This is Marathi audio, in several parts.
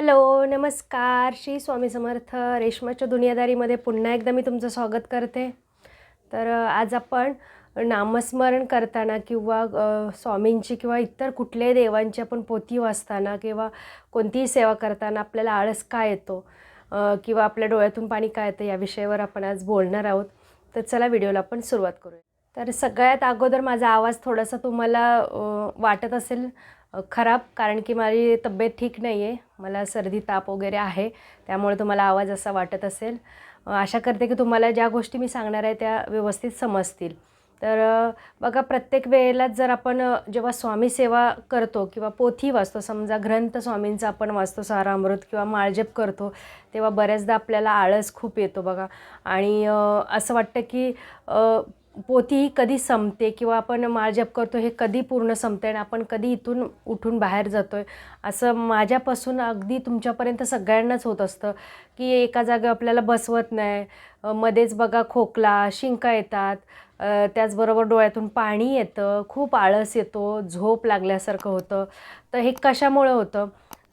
हॅलो नमस्कार. श्री स्वामी समर्थ रेशमाच्या दुनियादारीमध्ये पुन्हा एकदा मी तुमचं स्वागत करते. तर आज आपण नामस्मरण करताना किंवा स्वामींची किंवा इतर कुठल्याही देवांची आपण पोथी वाचताना किंवा कोणतीही सेवा करताना आपल्याला आळस का येतो? किंवा आपल्या डोळ्यातून पाणी काय येतं या विषयावर आपण आज बोलणार आहोत. तर चला व्हिडिओला आपण सुरुवात करूया. तर सगळ्यात अगोदर माझा आवाज थोडासा तुम्हाला वाटत असेल खराब कारण की माझी तब्येत ठीक नाही आहे मला सर्दी ताप वगैरे आहे. त्यामुळे तुम्हाला आवाज असा वाटत असेल. आशा करते की तुम्हाला ज्या गोष्टी मी सांगणार आहे त्या व्यवस्थित समजतील. तर बघा प्रत्येक वेळेलाच जर आपण जेव्हा स्वामी सेवा करतो किंवा पोथी वाचतो समजा ग्रंथ स्वामींचा आपण वाचतो सारामृत किंवा माळजप करतो तेव्हा बऱ्याचदा आपल्याला आळस खूप येतो बघा. आणि असं वाटतं की पोथी ही कधी संपते किंवा आपण माळजप करतो हे कधी पूर्ण संपते आणि आपण कधी इथून उठून बाहेर जातो आहे असं माझ्यापासून अगदी तुमच्यापर्यंत सगळ्यांनाच होत असतं की एका जागेवर आपल्याला बसवत नाही. मध्येच बघा खोकला शिंका येतात. त्याचबरोबर डोळ्यातून पाणी येतं. खूप आळस येतो. झोप लागल्यासारखं होतं. तर हे कशामुळं होतं?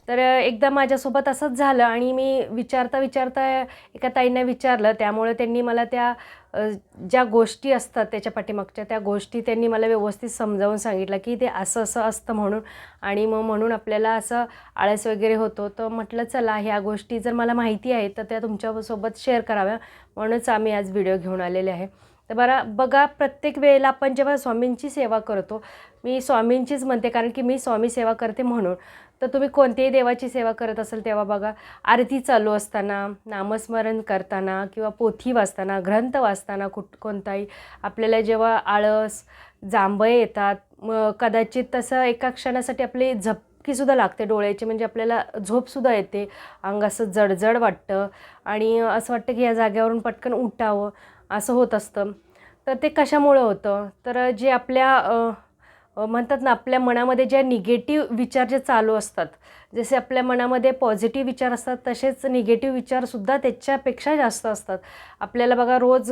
तर एकदा माझ्यासोबत असंच झालं आणि मी विचारता विचारता एका ताईंना विचारलं. त्यामुळे त्यांनी मला त्या ज्या गोष्टी असतात त्याच्या पाठीमागच्या त्या गोष्टी त्यांनी मला व्यवस्थित समजावून सांगितलं की ते असं असं असतं म्हणून. आणि मग म्हणून आपल्याला असं आळस वगैरे होतो. तर म्हटलं चला ह्या गोष्टी जर मला माहिती आहे तर त्या तुमच्यासोबत शेअर कराव्या. म्हणूनच आम्ही आज व्हिडिओ घेऊन आलेले आहे. तर बरं बघा प्रत्येक वेळेला आपण जेव्हा स्वामींची सेवा करतो मी स्वामींचीच म्हणते कारण की मी स्वामी सेवा करते म्हणून. तर तुम्ही कोणत्याही देवाची सेवा करत असाल तेव्हा बघा आरती चालू असताना नामस्मरण करताना किंवा पोथी वाचताना ग्रंथ वाचताना कुठ कोणताही आपल्याला जेव्हा आळस जांभळे येतात मग कदाचित तसं एका क्षणासाठी आपली झपकीसुद्धा लागते डोळ्याची म्हणजे आपल्याला झोपसुद्धा येते अंग असं जडजड वाटतं आणि असं वाटतं की या जागेवरून पटकन उठावं असं होत असतं. तर ते कशामुळं होतं? तर जे आपल्या म्हणतात ना आपल्या मनामध्ये ज्या निगेटिव्ह विचार जे चालू असतात जसे आपल्या मनामध्ये पॉझिटिव्ह विचार असतात तसेच निगेटिव्ह विचारसुद्धा त्याच्यापेक्षा जास्त असतात. आपल्याला बघा रोज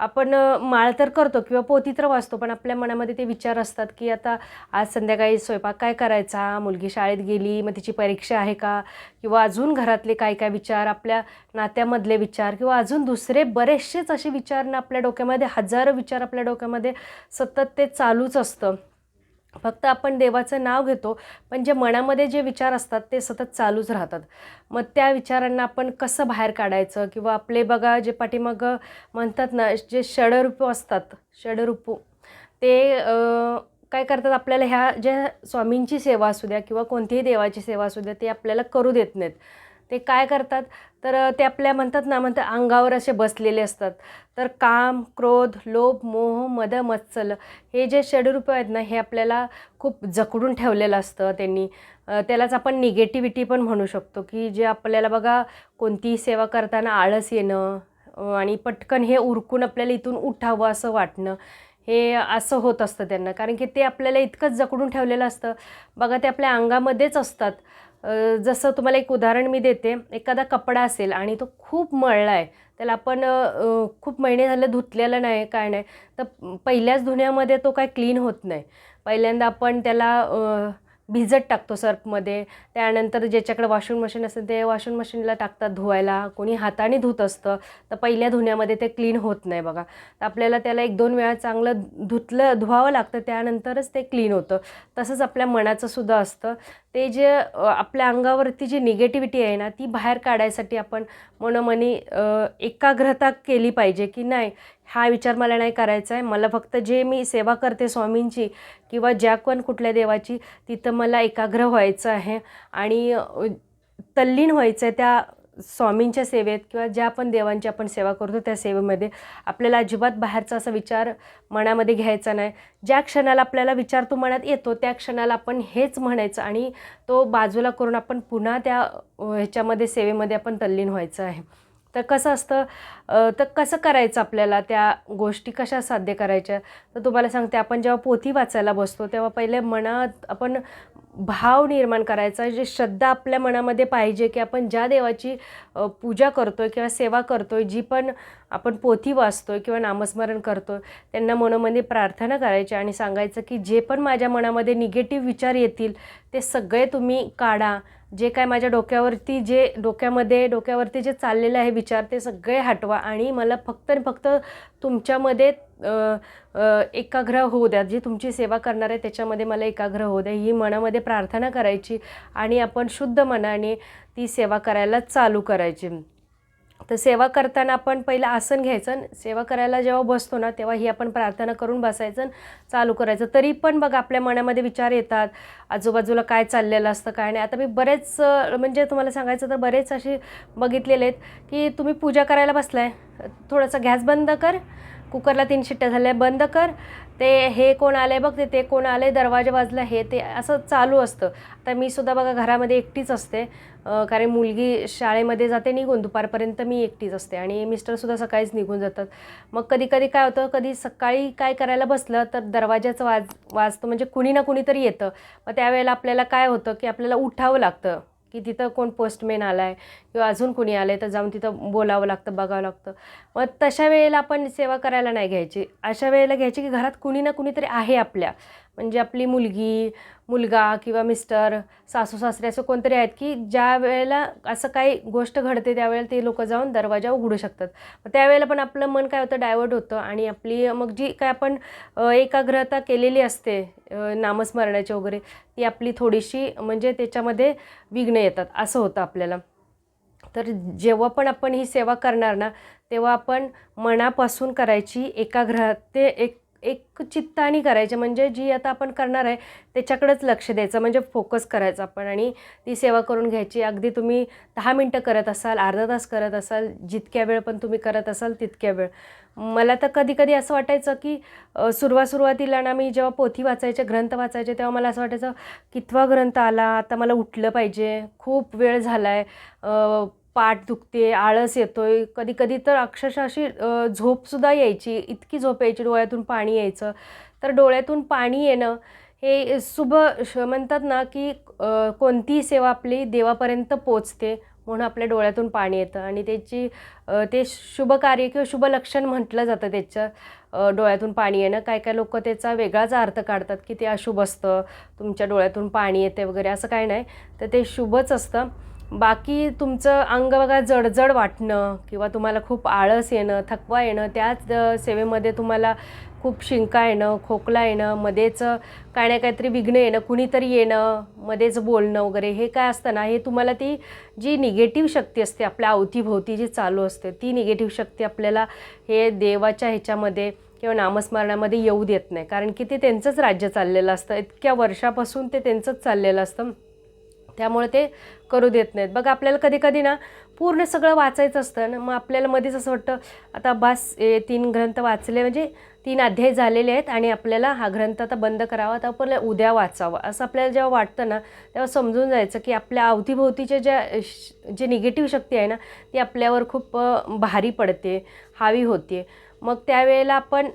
आपण माळ तर करतो किंवा पोती तर वाचतो पण आपल्या मनामध्ये ते विचार असतात की आता आज संध्याकाळी स्वयंपाक काय करायचा? मुलगी शाळेत गेली मग तिची परीक्षा आहे का? किंवा अजून घरातले काय काय विचार? आपल्या नात्यामधले विचार किंवा अजून दुसरे बरेचसेच असे विचार ना आपल्या डोक्यामध्ये हजारो विचार आपल्या डोक्यामध्ये सतत ते चालूच असतं. फक्त आपण देवाचं नाव घेतो पण जे मनामध्ये जे विचार असतात ते सतत चालूच राहतात. मग त्या विचारांना आपण कसं बाहेर काढायचं किंवा आपले बघा जे पाठीमागं म्हणतात ना जे षडरूप असतात षडरूपू ते काय करतात आपल्याला ह्या ज्या स्वामींची सेवा असू द्या किंवा कोणतीही देवाची सेवा असू द्या ते आपल्याला करू देत नाहीत. ते काय करतात? तर ते आपल्या म्हणतात ना म्हणतात अंगावर असे बसलेले असतात. तर काम क्रोध लोभ मोह मद मत्सल हे जे षडरूप आहेत ना हे आपल्याला खूप जकडून ठेवलेलं असतं त्यांनी. त्यालाच आपण निगेटिव्हिटी पण म्हणू शकतो की जे आपल्याला बघा कोणतीही सेवा करताना आळस येणं आणि पटकन हे उरकून आपल्याला इथून उठावं असं वाटणं हे असं होत असतं त्यांना. कारण की ते आपल्याला इतकंच जकडून ठेवलेलं असतं. बघा ते आपल्या अंगामध्येच असतात. जसं तुम्हाला एक उदाहरण मी देते. एखादा कपडा असेल आणि तो खूप मळला आहे त्याला आपण खूप महिने झाले धुतलेला नाही काय नाही. तर पहिल्याच धुण्यामध्ये तो काय क्लीन होत नाही. पहिल्यांदा आपण त्याला भिजत टाकतो सर्फमध्ये. त्यानंतर ज्याच्याकडे वॉशिंग मशीन असेल ते वॉशिंग मशीनला टाकतात धुवायला. कोणी हाताने धुत असतं तर पहिल्या धुण्यामध्ये ते क्लीन होत नाही बघा. तर आपल्याला त्याला एक दोन वेळा चांगलं धुतलं धुवावं लागतं त्यानंतरच ते क्लीन होतं. तसंच आपल्या मनाचंसुद्धा असतं. ते जे आपल्या अंगावरती जी निगेटिव्हिटी आहे ना ती बाहेर काढायसाठी आपण मनोमनी एकाग्रता केली पाहिजे की नाही हा विचार मला नाही करायचा आहे. मला फक्त जे मी सेवा करते स्वामींची किंवा ज्या कोण कुठल्या देवाची तिथं मला एकाग्र व्हायचं आहे. आणि तल्लीन व्हायचं आहे त्या स्वामींच्या सेवेत किंवा ज्या पण देवांची आपण सेवा करतो त्या सेवेमध्ये. आपल्याला अजिबात बाहेरचा असा विचार मनामध्ये घ्यायचा नाही. ज्या क्षणाला आपल्याला विचार तो मनात येतो त्या क्षणाला आपण हेच म्हणायचं आणि तो बाजूला करून आपण पुन्हा त्या ह्याच्यामध्ये सेवेमध्ये आपण तल्लीन व्हायचं आहे. तर कसं असतं तर कसं करायचं आपल्याला त्या गोष्टी कशा साध्य करायच्या? तर तुम्हाला सांगते आपण जेव्हा पोथी वाचायला बसतो तेव्हा पहिले मनात आपण भाव निर्माण करायचा जे श्रद्धा आपल्या मनामध्ये पाहिजे की आपण ज्या देवाची पूजा करतो आहे किंवा सेवा करतो आहे जी पण आपण पोथी वाचतोय किंवा नामस्मरण करतोय त्यांना मनोमध्ये प्रार्थना करायची आणि सांगायचं की जे पण माझ्या मनामध्ये निगेटिव्ह विचार येतील ते सगळे तुम्ही काढा. जे काय माझ्या डोक्यावरती जे डोक्यामध्ये डोक्यावरती जे चाललेलं आहे विचार ते सगळे हटवा आणि मला फक्त आणि फक्त तुमच्यामध्ये एकाग्र होऊ द्या. जी तुमची सेवा करणार आहे त्याच्यामध्ये मला एकाग्र होऊ द्या. ही मनामध्ये प्रार्थना करायची आणि आपण शुद्ध मनाने ती सेवा करायला चालू करायची. तर सेवा करताना आपण पहिलं आसन घ्यायचं आणि सेवा करायला जेव्हा बसतो ना तेव्हा ही आपण प्रार्थना करून बसायचं आणि चालू करायचं. तरी पण बघ आपल्या मनामध्ये विचार येतात आजूबाजूला काय चाललेलं असतं काय नाही. आता मी बरेच म्हणजे तुम्हाला सांगायचं तर बरेच असे बघितलेले आहेत की तुम्ही पूजा करायला बसलाय. थोडंसं गॅस बंद कर कुकरला तीन शिट्ट्या झाल्या बंद कर. ते हे कोण आले बघ ते ते कोण आले दरवाजा वाजला हे ते असं चालू असतं. आता मी सुद्धा बघा घरामध्ये एकटीच असते. कारण मुलगी शाळेमध्ये जाते निघून दुपारपर्यंत मी एकटीच असते आणि मिस्टरसुद्धा सकाळीच निघून जातात. मग कधी कधी काय होतं कधी सकाळी काय करायला बसलं तर दरवाजाचं वाज वाजतं. म्हणजे कुणी ना कुणीतरी येतं. मग त्यावेळेला आपल्याला काय होतं की आपल्याला उठावं लागतं. की तिथं कोण पोस्टमॅन आला आहे किंवा अजून कुणी आलं आहे तर जाऊन तिथं बोलावं लागतं बघावं लागतं. मग तशा वेळेला आपण सेवा करायला नाही घ्यायची. अशा वेळेला घ्यायची की घरात कुणी ना कुणीतरी आहे आपल्या. म्हणजे आपली मुलगी मुलगा किंवा मिस्टर सासू सासरे असं कोणतरी आहेत की ज्या वेळेला असं काही गोष्ट घडते त्यावेळेला ते लोक जाऊन दरवाजा उघडू शकतात. मग त्यावेळेला पण आपलं मन काय होतं डायवर्ट होतं आणि आपली मग जी काय आपण एकाग्रता केलेली असते नामस्मरणाची वगैरे ती आपली थोडीशी म्हणजे त्याच्यामध्ये विघ्न येतात असं होतं आपल्याला. तर जेव्हा पण आपण ही सेवा करणार ना तेव्हा आपण मनापासून करायची एकाग्रते एक एक चित्ताने करायचे. म्हणजे जी आता आपण करणार आहे त्याच्याकडेच लक्ष द्यायचं. म्हणजे फोकस करायचा आपण. आणि ती सेवा करून घ्यायची. अगदी तुम्ही दहा मिनटं करत असाल अर्धा तास करत असाल जितक्या वेळ पण तुम्ही करत असाल तितक्या वेळ. मला तर कधी कधी असं वाटायचं की सुरुवात सुरुवातीला ना मी जेव्हा पोथी वाचायचे ग्रंथ वाचायचे तेव्हा मला असं वाटायचं कितवा ग्रंथ आला आता मला उठलं पाहिजे. खूप वेळ झाला आहे पाठ दुखते आळस येतोय. कधी कधी तर अक्षरशः अशी झोपसुद्धा यायची. इतकी झोप यायची डोळ्यातून पाणी यायचं. तर डोळ्यातून पाणी येणं हे शुभ श म्हणतात ना की कोणतीही सेवा आपली देवापर्यंत पोचते म्हणून आपल्या डोळ्यातून पाणी येतं. आणि त्याची ते शुभ कार्य किंवा शुभ लक्षण म्हटलं जातं त्याचं डोळ्यातून पाणी येणं. काय काय लोक त्याचा वेगळाच अर्थ काढतात की ते अशुभ असतं तुमच्या डोळ्यातून पाणी येते वगैरे असं काय नाही. तर ते शुभच असतं. बाकी तुमचं अंग बघा जडजड वाटणं किंवा तुम्हाला खूप आळस येणं थकवा येणं त्याच सेवेमध्ये तुम्हाला खूप शिंका येणं खोकला येणं मध्येच काय ना काहीतरी विघ्न येणं कुणीतरी येणं मध्येच बोलणं वगैरे हे काय असतं ना हे तुम्हाला ती जी निगेटिव्ह शक्ती असते आपल्या अवतीभोवती जी चालू असते ती निगेटिव्ह शक्ती आपल्याला हे देवाच्या ह्याच्यामध्ये किंवा नामस्मरणामध्ये येऊ देत नाही. कारण की ते त्यांचंच राज्य चाललेलं असतं. इतक्या वर्षापासून ते त्यांचंच चाललेलं असतं. त्यामुळे ते करू देत नाहीत. बघा आपल्याला कधी कधी ना पूर्ण सगळं वाचायचं असतं ना मग आपल्याला मध्येच असं वाटतं आता बस ए, तीन ग्रंथ वाचले म्हणजे तीन अध्याय झालेले आहेत आणि आपल्याला हा ग्रंथ आता बंद करावा तर आपल्याला उद्या वाचावा. असं आपल्याला जेव्हा वाटतं ना तेव्हा समजून जायचं की आपल्या अवतीभोवतीच्या ज्या श- जे निगेटिव्ह शक्ती आहे ना ती आपल्यावर खूप भारी पडते हावी होते. मग त्यावेळेला आपण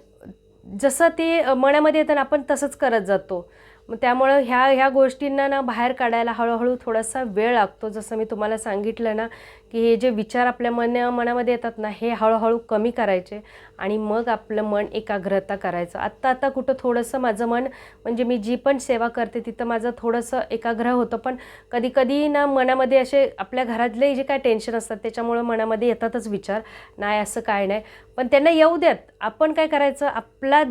जसं ते मनामध्ये येतं ना आपण तसंच करत जातो. मग त्यामुळं ह्या ह्या गोष्टींना ना बाहेर काढायला हळूहळू थोडासा वेळ लागतो. जसं मी तुम्हाला सांगितलं ना की हे जे विचार आपल्या मन मनामध्ये येतात ना हे हळूहळू कमी करायचे आणि मग आपलं मन एकाग्रता करायचं. आत्ता आता कुठं थोडंसं माझं मन म्हणजे मी जी पण सेवा करते तिथं माझं थोडंसं एकाग्र होतं. पण कधी कधी ना मनामध्ये असे आपल्या घरातले जे काय टेन्शन असतात त्याच्यामुळं मनामध्ये येतातच विचार. नाही असं काय नाही. पण त्यांना येऊ द्यात. आपण काय करायचं? आपला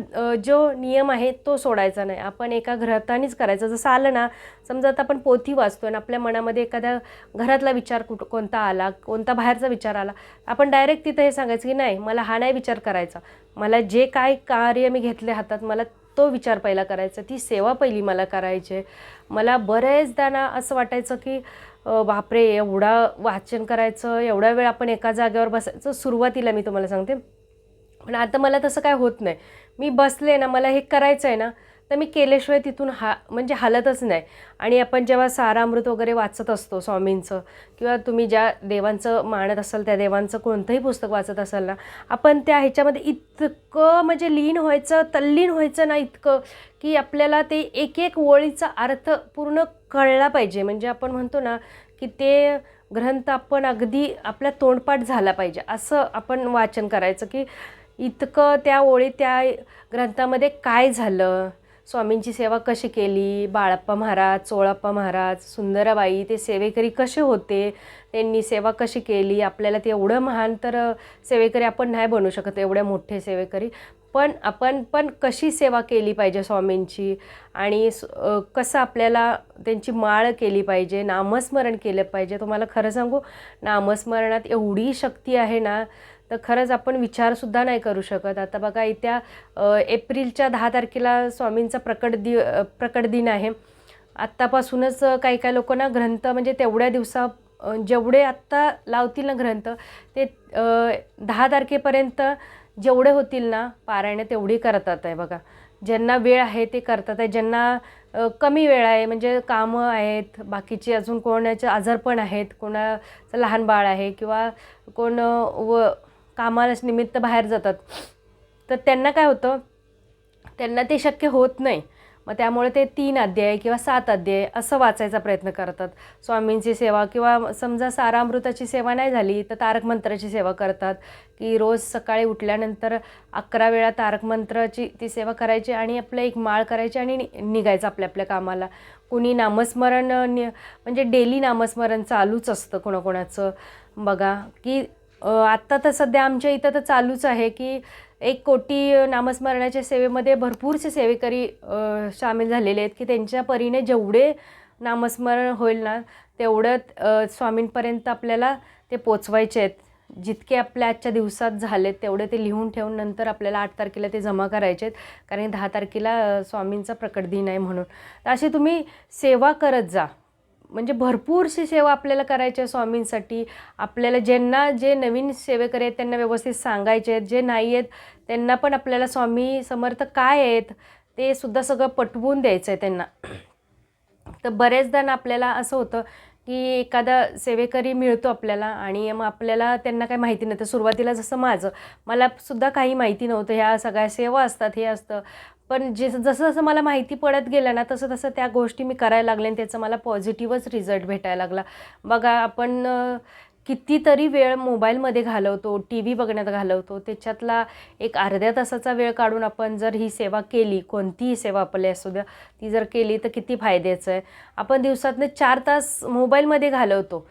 जो नियम आहे तो सोडायचा नाही. आपण एकाग्रतानेच करायचं. जसं आलं ना समजा आता आपण पोथी वाचतो आणि आपल्या मनामध्ये एखाद्या घरातला विचार कुठं कोणता आला कोणता बाहेरचा विचार आला आपण डायरेक्ट तिथं हे सांगायचं की नाही मला हा नाही विचार करायचा. मला जे काय कार्य मी घेतले हातात मला तो विचार पहिला करायचा ती सेवा पहिली मला करायची. आहे. मला बरेचदा ना असं वाटायचं की बापरे एवढा वाचन करायचं एवढा वेळ आपण एका जागेवर बसायचं सुरुवातीला मी तुम्हाला सांगते. पण आता मला तसं काय होत नाही. मी बसले ना मला हे करायचं आहे ना तर मी केल्याशिवाय तिथून हा म्हणजे हालतच नाही. आणि आपण जेव्हा सारामृत वगैरे वाचत असतो स्वामींचं किंवा तुम्ही ज्या देवांचं मानत असाल त्या देवांचं कोणतंही पुस्तक वाचत असाल ना आपण त्या ह्याच्यामध्ये इतकं म्हणजे लीन व्हायचं तल्लीन व्हायचं ना इतकं की आपल्याला ते एक एक ओळीचा अर्थ पूर्ण कळला पाहिजे. म्हणजे आपण म्हणतो ना की ते ग्रंथ आपण अगदी आपला तोंडपाठ झाला पाहिजे. असं आपण वाचन करायचं की इतकं त्या ओळी त्या ग्रंथामध्ये काय झालं स्वामींची सेवा कशी केली? बाळप्पा महाराज चोळप्पा महाराज सुंदराबाई ते सेवेकरी कसे होते? त्यांनी सेवा कशी केली? आपल्याला ते एवढं महान तर सेवेकरी आपण नाही बनू शकत एवढे मोठे सेवेकरी. पण आपण पण कशी सेवा केली पाहिजे स्वामींची? आणि कसं आपल्याला त्यांची माळ केली पाहिजे? नामस्मरण केलं पाहिजे? तुम्हाला खरं सांगू नामस्मरणात एवढी शक्ती आहे ना तर खरंच आपण विचारसुद्धा नाही करू शकत. आता बघा येत्या एप्रिलच्या दहा तारखेला स्वामींचा प्रकट दि प्रकट दिन आहे. आत्तापासूनच काही काही लोकांना ना ग्रंथ म्हणजे तेवढ्या दिवसा जेवढे आत्ता लावतील ना ग्रंथ ते दहा तारखेपर्यंत जेवढे होतील ना पारायणं तेवढी करतात आहे बघा. ज्यांना वेळ आहे ते करतात आहे. ज्यांना कमी वेळ आहे म्हणजे कामं आहेत बाकीची अजून कोणाचे आजारपण आहेत कोणाचं लहान बाळ आहे किंवा कोण व कामाला निमित्त बाहेर जातात. तर त्यांना काय होतं? त्यांना ते शक्य होत नाही. मग त्यामुळे ते तीन अध्याय किंवा सात अध्याय असं वाचायचा प्रयत्न करतात. स्वामींची सेवा किंवा समजा सारामृताची सेवा नाही झाली तर तारक मंत्राची सेवा करतात. की रोज सकाळी उठल्यानंतर अकरा वेळा तारक मंत्राची ती सेवा करायची आणि आपलं एक माळ करायची आणि नि- निघायचं आपल्या आपल्या कामाला. कुणी नामस्मरण म्हणजे डेली नामस्मरण चालूच असतं कोणाकोणाचं. बघा की आत्ता तर सध्या आमच्या इथं तर चालूच आहे की एक कोटी नामस्मरणाच्या सेवेमध्ये भरपूरसे सेवेकरी सामील झालेले आहेत की त्यांच्या परीने जेवढे नामस्मरण होईल ना तेवढं स्वामींपर्यंत आपल्याला ते पोचवायचे आहेत. जितके आपल्या आजच्या दिवसात झालेत तेवढे ते लिहून ठेवून नंतर आपल्याला आठ तारखेला ते जमा करायचे आहेत. कारण दहा तारखेला स्वामींचा प्रकट दिन आहे म्हणून. तर अशी तुम्ही सेवा करत जा. म्हणजे भरपूरशी सेवा आपल्याला करायची आहे स्वामींसाठी. आपल्याला ज्यांना जे नवीन सेवेकरी आहेत त्यांना व्यवस्थित सांगायचे आहेत. जे नाही आहेत त्यांना पण आपल्याला स्वामी समर्थ काय आहेत ते सुद्धा सगळं पटवून द्यायचं आहे त्यांना. तर बरेचदा ना आपल्याला असं होतं की एखादा सेवेकरी मिळतो आपल्याला आणि मग आपल्याला त्यांना काही माहिती नव्हतं. सुरुवातीला जसं माझं मला सुद्धा काही माहिती नव्हतं. ह्या सगळ्या सेवा असतात हे असतं. पण जे जसं जसं मला माहिती पडत गेलं ना तसं तसं त्या गोष्टी मी करायला लागले आणि त्याचा मला पॉझिटिव्हच रिझल्ट भेटायला लागला. बघा आपण कितीतरी वेळ मोबाईलमध्ये घालवतो टी व्ही बघण्यात घालवतो त्याच्यातला एक अर्ध्या तासाचा वेळ काढून आपण जर ही सेवा केली कोणतीही सेवा आपली असू द्या ती जर केली तर किती फायद्याचं आहे. आपण दिवसातनं चार तास मोबाईलमध्ये घालवतो.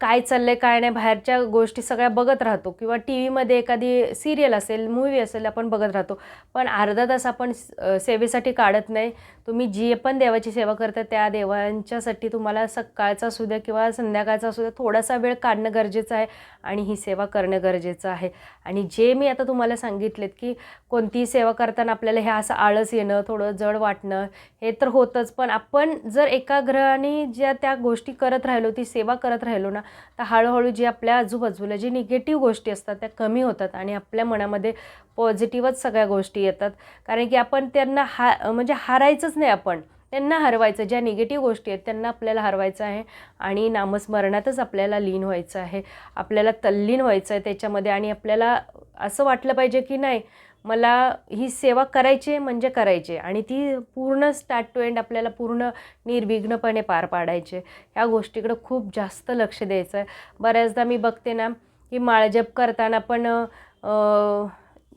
काय चाललंय काय नाही बाहेरच्या गोष्टी सगळ्या बघत राहतो. किंवा टी व्हीमध्ये एखादी सिरियल असेल मूवी असेल आपण बघत राहतो. पण अर्धा तास आपण सेवेसाठी काढत नाही. तुम्ही जी पण देवाची सेवा करता त्या देवांच्यासाठी तुम्हाला सकाळचा असू द्या किंवा संध्याकाळचा असू द्या थोडासा वेळ काढणं गरजेचं आहे आणि ही सेवा करणं गरजेचं आहे. आणि जे मी आता तुम्हाला सांगितलेत की कोणतीही सेवा करताना आपल्याला हे असं आळस येणं थोडं जड वाटणं हे तर होतंच. पण आपण जर एकाग्रहाने ज्या त्या गोष्टी करत राहिलो ती सेवा करत राहिलो ना तर हळूहळू जे आपल्या आजूबाजूला जे निगेटिव्ह गोष्टी असतात त्या कमी होतात आणि आपल्या मनामध्ये पॉझिटिव्हच सगळ्या गोष्टी येतात. कारण की आपण त्यांना हा म्हणजे हारायचंच नाही आपण. त्यांना हरवायचं ज्या निगेटिव्ह गोष्टी आहेत त्यांना आपल्याला हरवायचं आहे आणि नामस्मरणातच आपल्याला लीन व्हायचं आहे. आपल्याला तल्लीन व्हायचं आहे त्याच्यामध्ये आणि आपल्याला असं वाटलं पाहिजे की नाही मला ही सेवा करायची आहे म्हणजे करायची आहे. आणि ती पूर्ण स्टार्ट टू एंड आपल्याला पूर्ण निर्विघ्नपणे पार पाडायचे ह्या गोष्टीकडं खूप जास्त लक्ष द्यायचं आहे. बऱ्याचदा मी बघते ना की माळजप करताना पण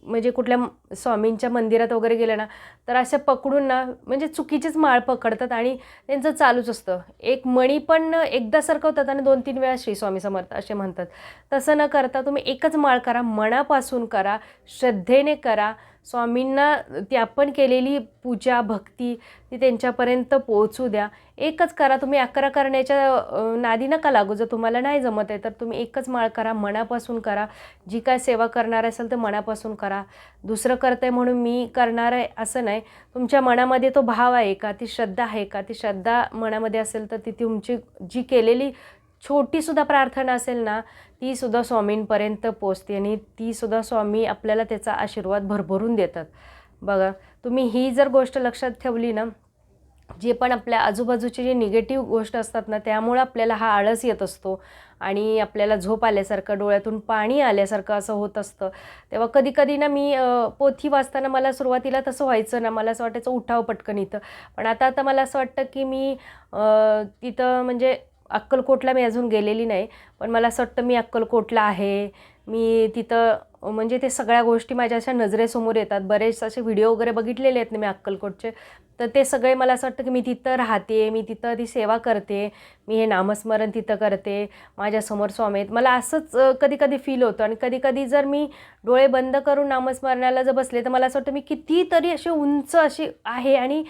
म्हणजे कुठल्या स्वामींच्या मंदिरात वगैरे गेलं ना तर अशा पकडून ना म्हणजे चुकीचीच माळ पकडतात आणि त्यांचं चालूच असतं. एक मणी पण एकदा सरकवतात आणि दोन तीन वेळा श्री स्वामी समर्थ असे म्हणतात. तसं न करता तुम्ही एकच माळ करा मनापासून करा श्रद्धेने करा स्वामींना ती आपण केलेली पूजा भक्ती ती त्यांच्यापर्यंत पोहोचू द्या. एकच करा तुम्ही अकरा करण्याच्या नादी नका लागू. जर तुम्हाला नाही जमत आहे तर तुम्ही एकच माळ करा मनापासून करा. जी काय सेवा करणार असेल तर मनापासून करा. दुसरं करतंय म्हणून मी करणार आहे असं नाही. तुमच्या मनामध्ये तो भाव आहे का? ती श्रद्धा आहे का? ती श्रद्धा मनामध्ये असेल तर ती तुमची जी केलेली छोटीसुद्धा प्रार्थना असेल ना ती सुद्धा स्वामींपर्यंत पोचते आणि ती सुद्धा स्वामी आपल्याला त्याचा आशीर्वाद भरभरून देतात. बघा तुम्ही ही जर गोष्ट लक्षात ठेवली ना जे पण आपल्या आजूबाजूचे जे निगेटिव्ह गोष्ट असतात ना त्यामुळं आपल्याला हा आळस येत असतो आणि आपल्याला झोप आल्यासारखं डोळ्यातून पाणी आल्यासारखं असं होत असतं. तेव्हा कधी कधी ना मी पोथी वाचताना मला सुरुवातीला तसं व्हायचं ना मला असं वाटायचं उठाव पटकन इथं. पण आता आता मला असं वाटतं की मी तिथं म्हणजे अक्कलकोटला मी अजून गेलेली नाही पण मला असं वाटतं मी अक्कलकोटला आहे. मी तिथं म्हणजे ते सगळ्या गोष्टी माझ्या अशा नजरेसमोर येतात. बरेच असे व्हिडिओ वगैरे बघितलेले आहेत ना मी अक्कलकोटचे. तर ते सगळे मला असं वाटतं की मी तिथं राहते मी तिथं ती सेवा करते मी हे नामस्मरण तिथं करते माझ्यासमोर स्वामी आहेत. मला असंच कधी कधी फील होतं. आणि कधी कधी जर मी डोळे बंद करून नामस्मरणाला जर बसले तर मला असं वाटतं मी कितीतरी अशी उंच अशी आहे आणि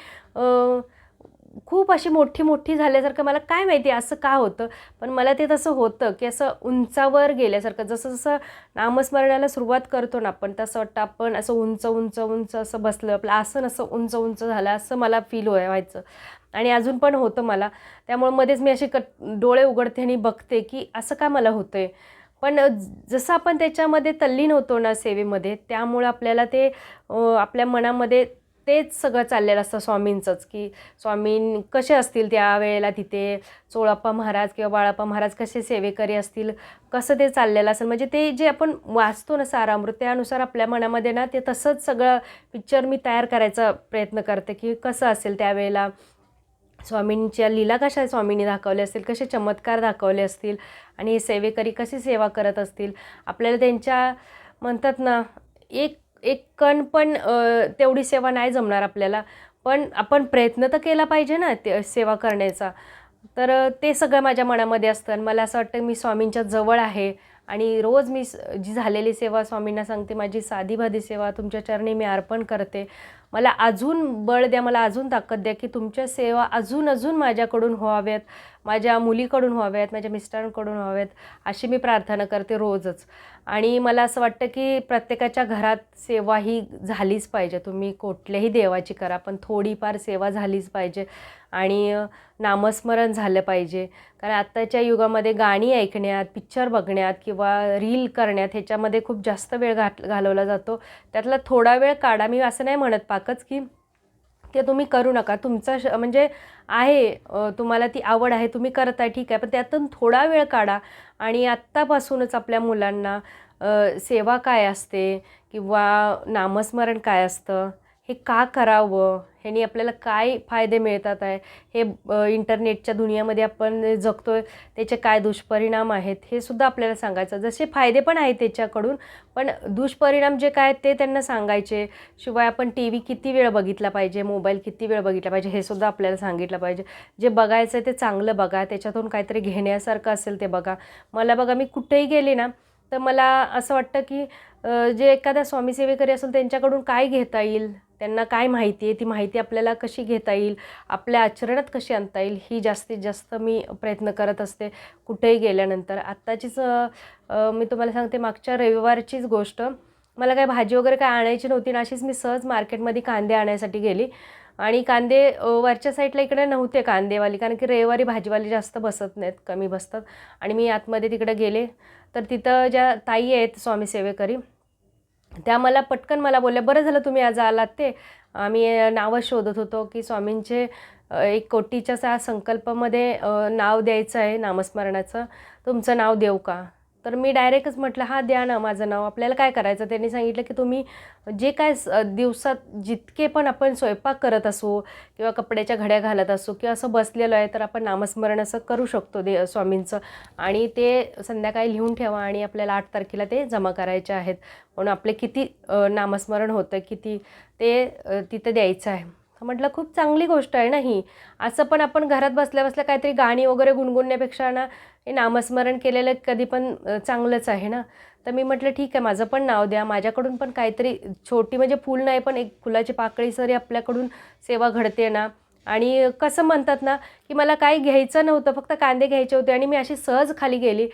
खूप अशी मोठी मोठी झाल्यासारखं मला काय माहिती असं का होतं पण मला ते तसं होतं की असं उंचावर गेल्यासारखं जसं जसं नामस्मरणाला सुरुवात करतो ना आपण तसं वाटतं आपण असं उंच उंच उंच असं बसलं आपलं आसन असं उंच उंच झालं असं मला फील होय व्हायचं. आणि अजून पण होतं मला. त्यामुळे मध्येच मी असे कट डोळे उघडते आणि बघते की असं का मला होतं आहे पण जसं आपण त्याच्यामध्ये तल्लीन होतो ना सेवेमध्ये त्यामुळं आपल्याला ते आपल्या मनामध्ये तेच सगळं चाललेलं असतं स्वामींचंच की स्वामी कसे असतील त्या वेळेला तिथे? चोळाप्पा महाराज किंवा बाळाप्पा महाराज कसे सेवेकरी असतील? कसं ते चाललेलं असेल? म्हणजे ते जे आपण वाचतो ना सारामृत त्यानुसार आपल्या मनामध्ये ना ते तसंच सगळं पिक्चर मी तयार करायचा प्रयत्न करते की कसं असेल त्यावेळेला स्वामींच्या लीला कशा स्वामींनी दाखवले असतील? कसे चमत्कार दाखवले असतील? आणि हे सेवेकरी कशी सेवा करत असतील? आपल्याला त्यांच्या म्हणतात ना एक एक कण पण तेवढी सेवा नाही जमणार आपल्याला. पण आपण प्रयत्न तर केला पाहिजे ना ते सेवा करण्याचा. तर ते सगळं माझ्या मनामध्ये असतं आणि मला असं वाटतं मी स्वामींच्या जवळ आहे आणि रोज मी जी झालेली सेवा स्वामींना सांगते माझी साधीभादी सेवा तुमच्या चरणी मी अर्पण करते. मला अजून बळ द्या मला अजून ताकद द्या की तुमच्या सेवा अजून अजून माझ्याकडून व्हाव्यात माझ्या मुलीकडून व्हाव्यात माझ्या मिस्टरांकडून व्हाव्यात अशी मी प्रार्थना करते रोजच. आणि मला असं वाटतं की प्रत्येकाच्या घरात सेवा ही झालीच पाहिजे. तुम्ही कुठल्याही देवाची करा पण थोडीफार सेवा झालीच पाहिजे आणि नामस्मरण झालं पाहिजे. कारण आत्ताच्या युगामध्ये गाणी ऐकण्यात पिक्चर बघण्यात किंवा रील करण्यात ह्याच्यामध्ये खूप जास्त वेळ घात घालवला जातो. त्यातला थोडा वेळ काढा. मी असं नाही म्हणत पाकच की ते तुम्ही करू नका. तुमचा श म्हणजे आहे तुम्हाला ती आवड आहे तुम्ही करताय ठीक आहे. पण त्यातून थोडा वेळ काढा. आणि आत्तापासूनच आपल्या मुलांना सेवा काय असते किंवा नामस्मरण काय असतं? हे का करावं? ह्यानी आपल्याला काय फायदे मिळतात आहे? हे इंटरनेटच्या दुनियामध्ये आपण जगतोय त्याचे काय दुष्परिणाम आहेत? हे सुद्धा आपल्याला सांगायचं. जसे फायदे पण आहेत त्याच्याकडून पण दुष्परिणाम जे काय आहेत ते त्यांना सांगायचे. शिवाय आपण टी व्ही किती वेळ बघितला पाहिजे? मोबाईल किती वेळ बघितला पाहिजे? हे सुद्धा आपल्याला सांगितलं पाहिजे. जे बघायचं आहे ते चांगलं बघा. त्याच्यातून काहीतरी घेण्यासारखं असेल ते बघा. मला बघा मी कुठेही गेले ना तर मला असं वाटतं की जे एखाद्या स्वामीसेवेकरी असेल त्यांच्याकडून काय घेता येईल? त्यांना काय माहिती आहे? ती माहिती आपल्याला कशी घेता येईल? आपल्या आचरणात कशी आणता येईल? ही जास्तीत जास्त मी प्रयत्न करत असते कुठेही गेल्यानंतर. आत्ताचीच मी तुम्हाला सांगते मागच्या रविवारचीच गोष्ट. मला काय भाजी वगैरे काय आणायची नव्हती ना अशीच मी सहज मार्केटमध्ये कांदे आणायसाठी गेली. आणि कांदे वरच्या साईडला इकडे नव्हते कांदेवाली कारण की रविवारी भाजीवाली जास्त बसत नाहीत कमी बसतात. आणि मी आतमध्ये तिकडे गेले. तर तिथं ज्या ताई आहेत स्वामी सेवेकरी त्या मला पटकन मला बोलल्या बरं झालं तुम्ही आज आलात ते. आम्ही नावं शोधत होतो की स्वामींचे एक कोटीच्या सा संकल्पामध्ये नाव द्यायचं आहे नामस्मरणाचं. तुमचं नाव देऊ का? तर मी डायरेक्टच म्हटलं हा द्या ना माझं नाव. आपल्याला काय करायचं? त्यांनी सांगितलं की तुम्ही जे काय दिवसात जितके पण आपण स्वयंपाक करत असू किंवा कपड्याच्या घड्या घालत असू किंवा असं बसलेलो आहे तर आपण नामस्मरण असं करू शकतो दे स्वामींचं. आणि ते संध्याकाळी लिहून ठेवा आणि आपल्याला आठ तारखेला ते जमा करायचे आहेत. म्हणून आपले किती नामस्मरण होतं किती ते तिथं तिथे द्यायचं आहे. म्हटलं खूप चांगली गोष्ट आहे ना ही. असं पण आपण घरात बसल्या बसल्या काहीतरी गाणी वगैरे गुणगुणण्यापेक्षा ना हे नामस्मरण केलेलं कधी पण चांगलंच आहे ना. तर मी म्हटलं ठीक आहे माझं पण नाव द्या. माझ्याकडून पण काहीतरी छोटी म्हणजे फूल नाही पण एक फुलाची पाकळी सरी आपल्याकडून सेवा घडते ना. आणि कसं म्हणतात ना की मला काही घ्यायचं नव्हतं फक्त कांदे घ्यायचे होते आणि मी अशी सहज खाली गेली.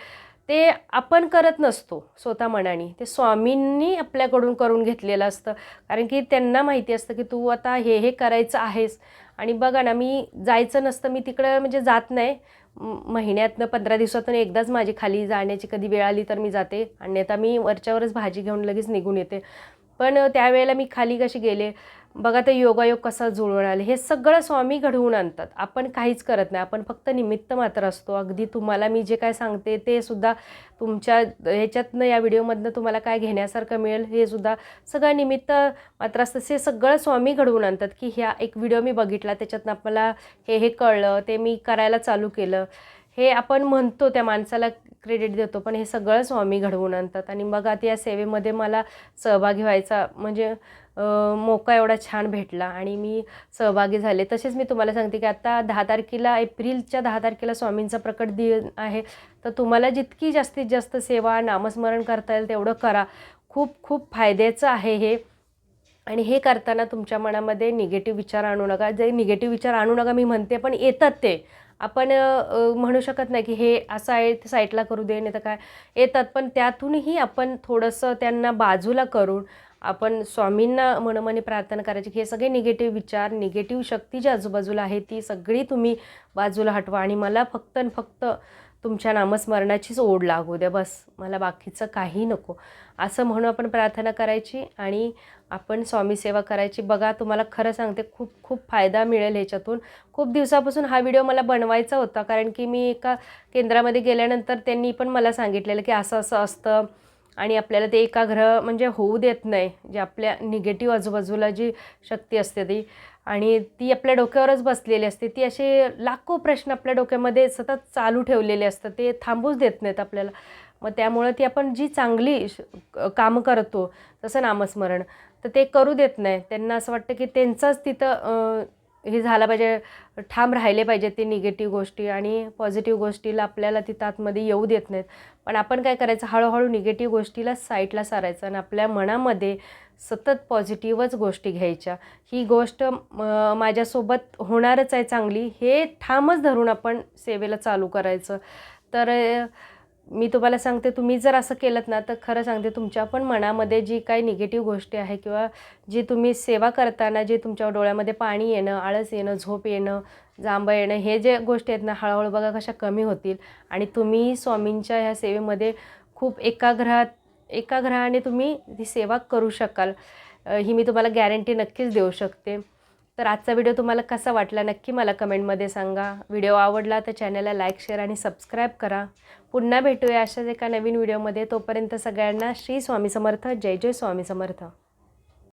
ते आपण करत नसतो स्वतः मनाने. ते स्वामींनी आपल्याकडून करून घेतलेलं असतं. कारण की त्यांना माहिती असतं की तू आता हे हे करायचं आहेस. आणि बघा ना मी जायचं नसतं मी तिकडं म्हणजे जात नाही. महिन्यातनं पंधरा दिवसातून एकदाच माझी खाली जाण्याची कधी वेळ आली तर मी जाते. अन्यथा मी वरच्यावरच भाजी घेऊन लगेच निघून येते. पण त्यावेळेला मी खाली कशी गेले? बघा ते योगायोग कसा जुळवून आले. हे सगळं स्वामी घडवून आणतात. आपण काहीच करत नाही. आपण फक्त निमित्त मात्र असतो. अगदी तुम्हाला मी जे काय सांगते ते सुद्धा तुमच्या ह्याच्यातनं या व्हिडिओमधनं तुम्हाला काय घेण्यासारखं मिळेल हे सुद्धा सगळं निमित्त मात्र असतं. हे सगळं स्वामी घडवून आणतात की ह्या एक व्हिडिओ मी बघितला. त्याच्यातनं आपल्याला हे हे कळलं. ते मी करायला चालू केलं. हे आपण म्हणतो त्या माणसाला क्रेडिट देतो पण हे सगळं स्वामी घडवून आणतात. आणि मग आता या सेवेमध्ये मला सहभागी व्हायचा म्हणजे मोका एवढा छान भेटला आणि मी सहभागी झाले. तसेच मी तुम्हाला सांगते की आता दहा तारखेला एप्रिलच्या दहा तारखेला स्वामींचा प्रकट दिन आहे. तर तुम्हाला जितकी जास्तीत जास्त सेवा नामस्मरण करता येईल तेवढं करा. खूप खूप फायद्याचं आहे हे. आणि हे करताना तुमच्या मनामध्ये निगेटिव्ह विचार आणू नका. जे निगेटिव्ह विचार आणू नका मी म्हणते पण येतात ते. आपण म्हणू शकत नाही की हे असं आहे ते साईडला करू दे नाही तर काय. येतात पण त्यातूनही आपण थोडंसं त्यांना बाजूला करून आपण स्वामींना मनोमनी प्रार्थना करायची की हे सगळे निगेटिव्ह विचार निगेटिव्ह शक्ती जी आजूबाजूला आहे ती सगळी तुम्ही बाजूला हटवा आणि मला फक्त आणि फक्त तुमच्या नामस्मरणाचीच ओढ लागू द्या बस. मला बाकीचं काही नको. असं म्हणून आपण प्रार्थना करायची आणि आपण स्वामी सेवा करायची बघा तुम्हाला खरं सांगते खूप खूप फायदा मिळेल ह्याच्यातून. खूप दिवसापासून हा व्हिडिओ मला बनवायचा होता कारण की मी एका केंद्रामध्ये गेल्यानंतर त्यांनी पण मला सांगितलेलं की असं असं असतं आणि आपल्याला ते एकाग्रह म्हणजे होऊ देत नाही जे आपल्या निगेटिव्ह आजूबाजूला जी शक्ती असते ती. आणि ती आपल्या डोक्यावरच बसलेली असते. ती असे लाखो प्रश्न आपल्या डोक्यामध्ये सतत चालू ठेवलेले असतात. ते थांबूच देत नाहीत आपल्याला. मग त्यामुळं ती आपण जी चांगली श- कामं करतो जसं नामस्मरण. तर ते करू देत नाही. त्यांना असं वाटतं की त्यांचंच तिथं हे झालं पाहिजे ठाम राहिले पाहिजे ते निगेटिव्ह गोष्टी आणि पॉझिटिव्ह गोष्टीला आपल्याला तिथं आतमध्ये येऊ देत नाहीत. पण आपण काय करायचं हळूहळू निगेटिव्ह गोष्टीला साईडला सारायचं आणि आपल्या मनामध्ये सतत पॉझिटिव्हच गोष्टी घ्यायच्या. ही गोष्ट माझ्यासोबत होणारच आहे चांगली. हे ठामच धरून आपण सेवेला चालू करायचं. तर मी तुम्हाला सांगते तुम्ही जर असं केलं ना तर खरं सांगते तुमच्या पण मनामध्ये जी काही निगेटिव्ह गोष्टी आहे किंवा जी तुम्ही सेवा करताना जे तुमच्या डोळ्यामध्ये पाणी येणं आळस येणं झोप येणं जांब येणं हे जे गोष्टी आहेत ना हळूहळू बघा कशा कमी होतील. आणि तुम्ही स्वामींच्या ह्या सेवेमध्ये खूप एकाग्रहात एकाग्रहाने तुम्ही ती सेवा करू शकाल. ही मी तुम्हाला गॅरंटी नक्कीच देऊ शकते. तर आजचा व्हिडिओ तुम्हाला कसा वाटला नक्की मला कमेंटमध्ये सांगा. व्हिडिओ आवडला तर चॅनलला लाईक शेअर आणि सबस्क्राईब करा. पुन्हा भेटूया अशाच एका नवीन व्हिडिओमध्ये. तोपर्यंत सगळ्यांना श्री स्वामी समर्थ. जय जय स्वामी समर्थ.